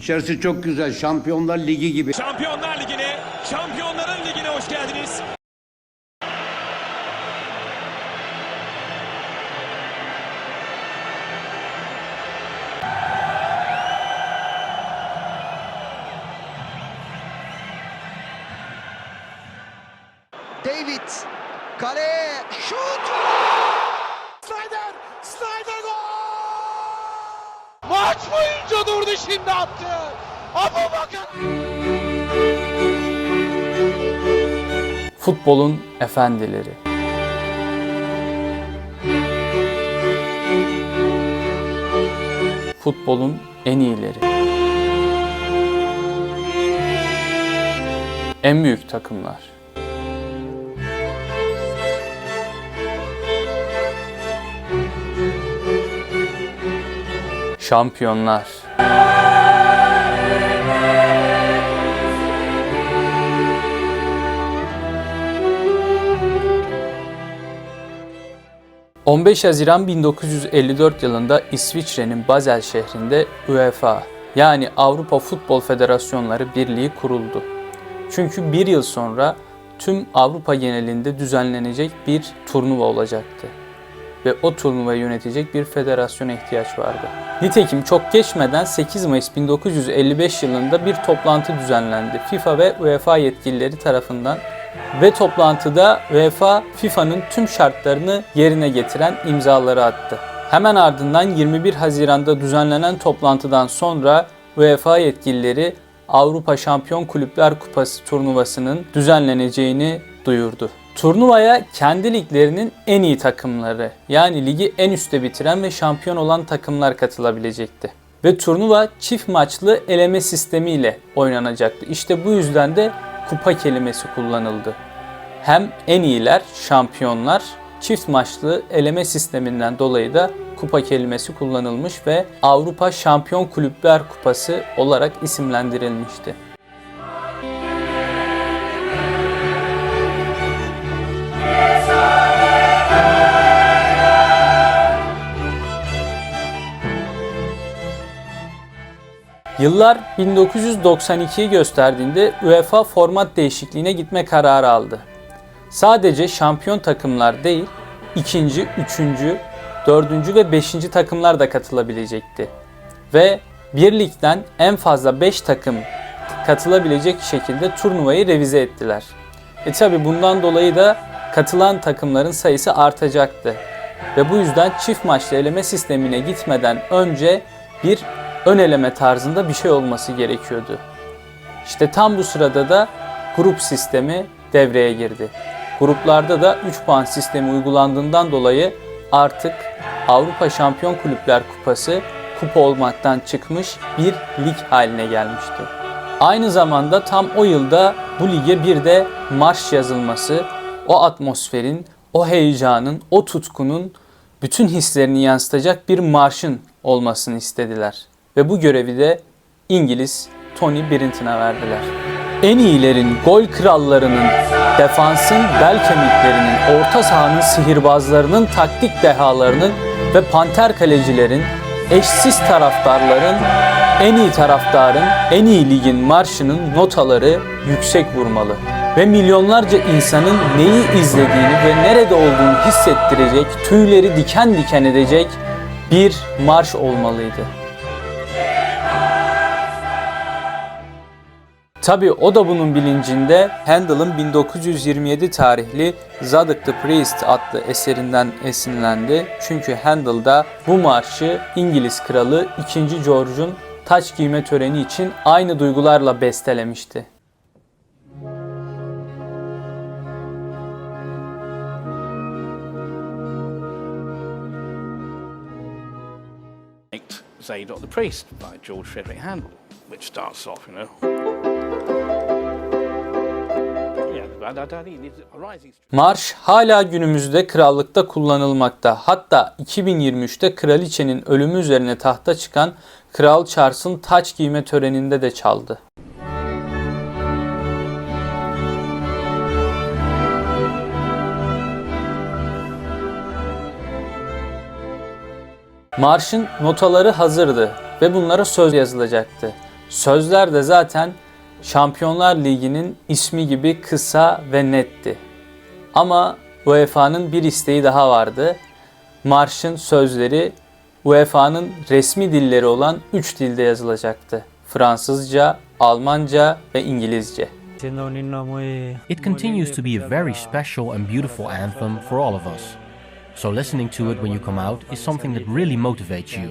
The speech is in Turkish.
İçerisi çok güzel. Şampiyonlar Ligi gibi. Şampiyonlar Ligi'ne, Şampiyonların Ligi'ne hoş geldiniz. David kaleye şut. Snyder, Snyder boyunca durdu şimdi attı. Abu. Futbolun efendileri. Futbolun en iyileri. En büyük takımlar. Şampiyonlar. ...15 Haziran 1954 yılında İsviçre'nin Basel şehrinde UEFA yani Avrupa Futbol Federasyonları Birliği kuruldu. Çünkü bir yıl sonra tüm Avrupa genelinde düzenlenecek bir turnuva olacaktı ve o turnuvayı yönetecek bir federasyona ihtiyaç vardı. Nitekim çok geçmeden 8 Mayıs 1955 yılında bir toplantı düzenlendi FIFA ve UEFA yetkilileri tarafından ve toplantıda UEFA FIFA'nın tüm şartlarını yerine getiren imzaları attı. Hemen ardından 21 Haziran'da düzenlenen toplantıdan sonra UEFA yetkilileri Avrupa Şampiyon Kulüpler Kupası turnuvasının düzenleneceğini duyurdu. Turnuvaya kendi liglerinin en iyi takımları yani ligi en üstte bitiren ve şampiyon olan takımlar katılabilecekti. Ve turnuva çift maçlı eleme sistemiyle oynanacaktı. İşte bu yüzden de kupa kelimesi kullanıldı. Hem en iyiler, şampiyonlar çift maçlı eleme sisteminden dolayı da kupa kelimesi kullanılmış ve Avrupa Şampiyon Kulüpler Kupası olarak isimlendirilmişti. Yıllar 1992'yi gösterdiğinde UEFA format değişikliğine gitme kararı aldı. Sadece şampiyon takımlar değil, ikinci, üçüncü, dördüncü ve beşinci takımlar da katılabilecekti. Ve bir ligden en fazla 5 takım katılabilecek şekilde turnuvayı revize ettiler. E tabi bundan dolayı da katılan takımların sayısı artacaktı. Ve bu yüzden çift maçlı eleme sistemine gitmeden önce bir ön eleme tarzında bir şey olması gerekiyordu. İşte tam bu sırada da grup sistemi devreye girdi. Gruplarda da 3 puan sistemi uygulandığından dolayı artık Avrupa Şampiyon Kulüpler Kupası kupa olmaktan çıkmış bir lig haline gelmişti. Aynı zamanda tam o yılda bu lige bir de marş yazılması, o atmosferin, o heyecanın, o tutkunun bütün hislerini yansıtacak bir marşın olmasını istediler. Ve bu görevi de İngiliz Tony Brinton'a verdiler. En iyilerin, gol krallarının, defansın bel kemiklerinin, orta sahanın sihirbazlarının, taktik dehalarının ve panter kalecilerin, eşsiz taraftarların, en iyi taraftarın, en iyi ligin marşının notaları yüksek vurmalı. Ve milyonlarca insanın neyi izlediğini ve nerede olduğunu hissettirecek, tüyleri diken diken edecek bir marş olmalıydı. Tabi o da bunun bilincinde Handel'ın 1927 tarihli Zadock the Priest adlı eserinden esinlendi. Çünkü Handel da bu marşı İngiliz kralı 2. George'un taç giyme töreni için aynı duygularla bestelemişti. Zadok the Priest by George Frederick Handel, which starts off, you know. Marş hala günümüzde krallıkta kullanılmakta. Hatta 2023'te kraliçenin ölümü üzerine tahta çıkan Kral Charles'ın taç giyme töreninde de çaldı. Marşın notaları hazırdı ve bunlara söz yazılacaktı. Sözler de zaten Şampiyonlar Ligi'nin ismi gibi kısa ve netti. Ama UEFA'nın bir isteği daha vardı. Marşın sözleri UEFA'nın resmi dilleri olan 3 dilde yazılacaktı. Fransızca, Almanca ve İngilizce. It continues to be a very special and beautiful anthem for all of us. So listening to it when you come out is something that really motivates you.